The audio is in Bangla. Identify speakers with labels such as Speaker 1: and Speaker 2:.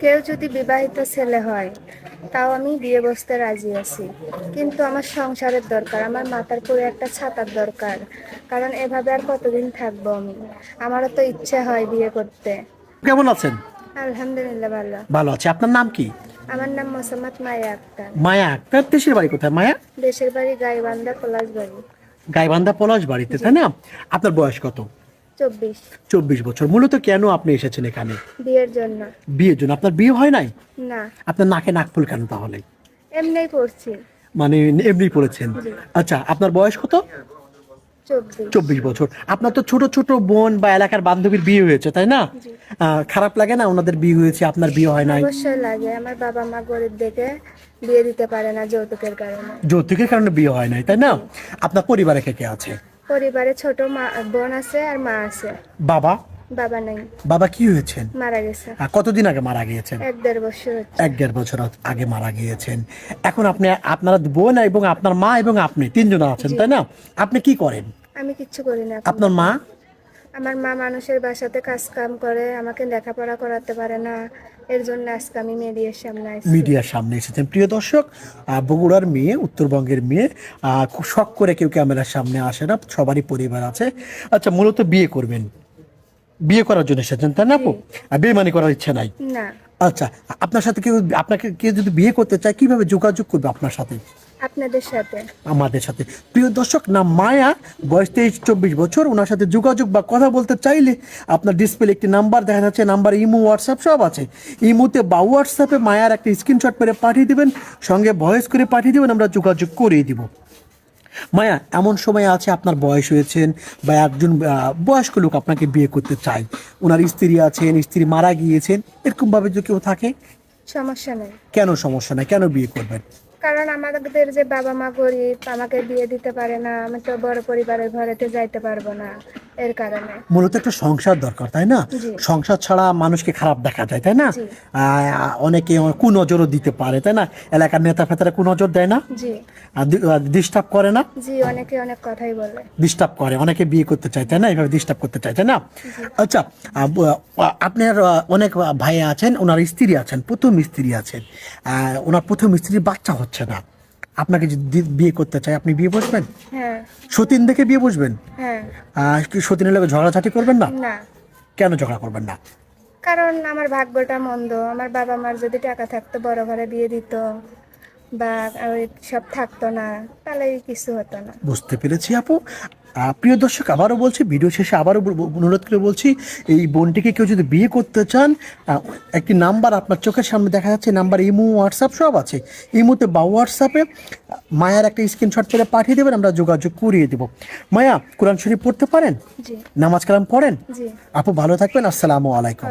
Speaker 1: কেউ যদি বিবাহিত ছেলে হয় তাও আমি বিয়ে বসতে রাজি আছি। কিন্তু আমার সংসারের দরকার আমার মাথার পুরো একটা ছাতার দরকার। কারণ এভাবে আর কতদিন থাকব আমি? আমারও তো ইচ্ছে হয় বিয়ে করতে।
Speaker 2: কেমন আছেন?
Speaker 1: আলহামদুলিল্লাহ ভালো।
Speaker 2: ভালো আছে। আপনার নাম কি?
Speaker 1: আমার নাম মোসাম্মদ মায়া আক্তার।
Speaker 2: মায়া আক্তার দেশের বাড়ি কোথায়? মায়া?
Speaker 1: দেশের বাড়ি গাইবান্ধা পলাশ বাড়ি
Speaker 2: গাইবান্ধা পলাশ বাড়িতে তাই না? আপনার বয়স কত?
Speaker 1: চব্বিশ।
Speaker 2: চব্বিশ বছর। মূলত কেন আপনি এসেছেন এখানে?
Speaker 1: বিয়ের জন্য।
Speaker 2: বিয়ের জন্য। আপনার বিয়ে হয় নাই?
Speaker 1: না।
Speaker 2: আপনার নাকে নাক ফুল কেন তাহলে?
Speaker 1: এমনিই পড়ছি।
Speaker 2: মানে এমনি পড়েছেন। আচ্ছা আপনার বয়স কত?
Speaker 1: চব্বিশ।
Speaker 2: বছর। আপনার তো ছোট ছোট বোন বা এলাকার বান্ধবীর বিয়ে হয়েছে তাই না? খারাপ লাগে না ওনাদের বিয়ে হয়েছে আপনার বিয়ে হয় নাই?
Speaker 1: অবশ্যই লাগে। আমার বাবা মা গরিব দেখে বিয়ে দিতে পারে না যৌতুকের কারণে।
Speaker 2: যৌতুকের কারণে বিয়ে হয় নাই তাই না? আপনার পরিবারে কে কে আছে?
Speaker 1: পরিবারে ছোট মা বোন আছে আর মা আছে।
Speaker 2: বাবা?
Speaker 1: বাবা নাই।
Speaker 2: বাবা কি হয়েছেন?
Speaker 1: মারা গেছে।
Speaker 2: কতদিন আগে মারা গিয়েছেন?
Speaker 1: এক দেড় বছর
Speaker 2: এক দেড় বছর আগে মারা গিয়েছেন। এখন আপনি আপনার বোন এবং আপনার মা এবং আপনি তিনজন আছেন তাই না? আপনি কি করেন?
Speaker 1: আমি কিচ্ছু করি না।
Speaker 2: আপনার মা?
Speaker 1: আমার মা মানুষের বাসাতে কাজ কাম করে আমাকে লেখাপড়া করাতে পারে না। এর জন্য আজকে আমি মিডিয়ার সামনে আসছি।
Speaker 2: মিডিয়ার সামনে এসেছেন। প্রিয় দর্শক বগুড়ার মেয়ে উত্তরবঙ্গের মেয়ে আহ, খুব শখ করে কেউ ক্যামেরার সামনে আসে না সবারই পরিবার আছে। আচ্ছা মূলত বিয়ে করবেন। বিয়ে করার জন্য এসেছেন তাই না আপু? আর বেমানি করার ইচ্ছা নাই?
Speaker 1: না।
Speaker 2: আচ্ছা আপনার সাথে কেউ আপনাকে কেউ যদি বিয়ে করতে চায় কীভাবে যোগাযোগ করবে আপনার সাথে?
Speaker 1: আপনাদের সাথে।
Speaker 2: আমাদের সাথে। প্রিয় দর্শক নাম মায়া বয়স তেইশ চব্বিশ বছর ওনার সাথে যোগাযোগ বা কথা বলতে চাইলে আপনার ডিসপ্লে একটি নাম্বার দেখা যাচ্ছে নাম্বার ইমো হোয়াটসঅ্যাপ সব আছে। ইমোতে বা হোয়াটসঅ্যাপে মায়ার একটা স্ক্রিনশট করে পাঠিয়ে দিবেন সঙ্গে ভয়েস করে পাঠিয়ে দিবেন আমরা যোগাযোগ করিয়ে দিব। মায়া এমন সময় আছে আপনার বয়স হয়েছেন বা একজন বয়স্ক লোক আপনাকে বিয়ে করতে চায়। ওনার স্ত্রী আছেন স্ত্রী মারা গিয়েছেন এরকমভাবে যদি কেউ থাকে?
Speaker 1: সমস্যা নেই।
Speaker 2: কেন সমস্যা নাই? কেন বিয়ে করবেন?
Speaker 1: কারণ আমাদের যে বাবা মা গরিব আমাকে বিয়ে দিতে পারে না আমি তো বড় পরিবারের ঘরেতে যাইতে পারব না। এর কারণে।
Speaker 2: মূলত একটা সংসার দরকার তাই না? সংসার ছাড়া মানুষকে খারাপ দেখা যায় তাই না? অনেকে কুনজরও দিতে পারে তাই না? এলাকার নেতা ফেতারা কুনজর দেয় না? ডিস্টার্ব করে না?
Speaker 1: জি অনেকে অনেক কথাই বলে।
Speaker 2: ডিস্টার্ব করে অনেকে বিয়ে করতে চায় তাই না? এইভাবে ডিস্টার্ব করতে চায় তাই না? আচ্ছা আপনার অনেক ভাই আছেন ওনার স্ত্রী আছেন প্রথম স্ত্রী আছেন। ওনার প্রথম স্ত্রীর বাচ্চা হচ্ছে না। আপনাকে যদি বিয়ে করতে চাই আপনি বিয়ে বসবেন?
Speaker 1: হ্যাঁ।
Speaker 2: সতীন দেখে বিয়ে বসবেন?
Speaker 1: হ্যাঁ।
Speaker 2: কি সতীনের লোক ঝগড়াঝাটি করবেন না? কেন ঝগড়া করবেন না?
Speaker 1: কারণ আমার ভাগ্যটা মন্দ। আমার বাবা মার যদি টাকা থাকতো বড় ঘরে বিয়ে দিত। বা সব থাকতো না তাহলে কিছু হতো না।
Speaker 2: বুঝতে পেরেছি আপু। প্রিয় দর্শক আবারও বলছি ভিডিও শেষে আবারও অনুরোধ করে বলছি এই বোনটিকে কেউ যদি বিয়ে করতে চান একটি নাম্বার আপনার চোখের সামনে দেখা যাচ্ছে নাম্বার ইমো হোয়াটসঅ্যাপ সব আছে। ইমোতে বা হোয়াটসঅ্যাপে মায়ার একটা স্ক্রিনশট করে পাঠিয়ে দেবেন আমরা যোগাযোগ করিয়ে দেব। মায়া কোরআন শরীফ পড়তে পারেন? নামাজ কালাম পড়েন? আপু ভালো থাকবেন আসসালামু আলাইকুম।